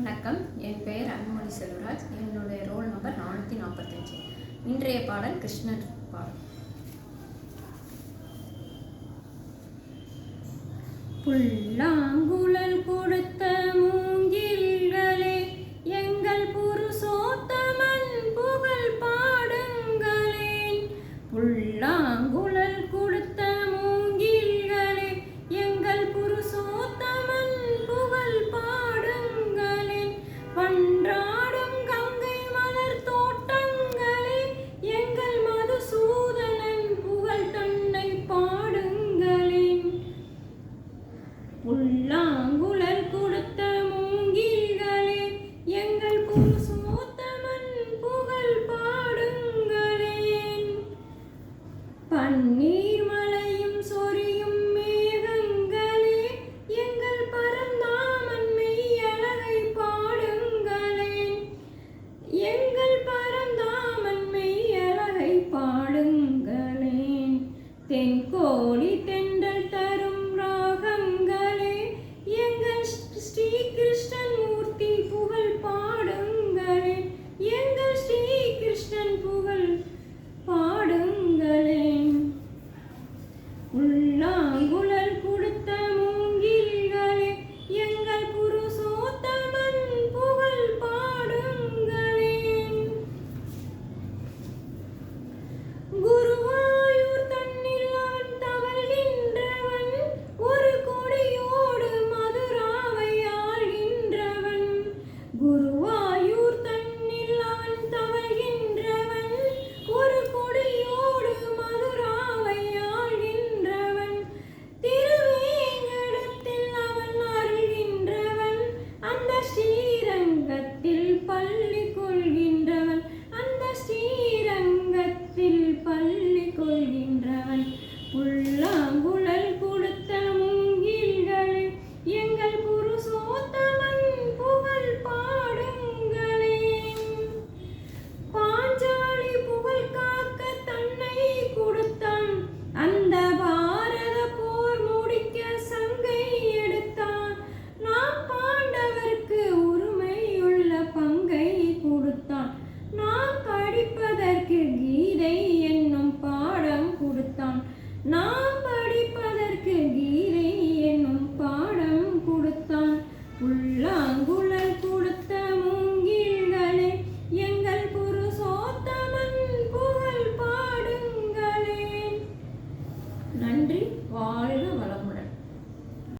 வணக்கம். என் பெயர் அன்புமணி செல்வராஜ். என்னுடைய ரோல் நம்பர் நானூற்றி நாற்பத்தஞ்சு இன்றைய பாடல் கிருஷ்ணர் பாடல். புல்லாங்குழல் கொடுத்த மூங்கில்களே எங்கள் புருஷோத்தமன் புகழ் பாடுங்களேன். புல்லாங்குழல் Deus.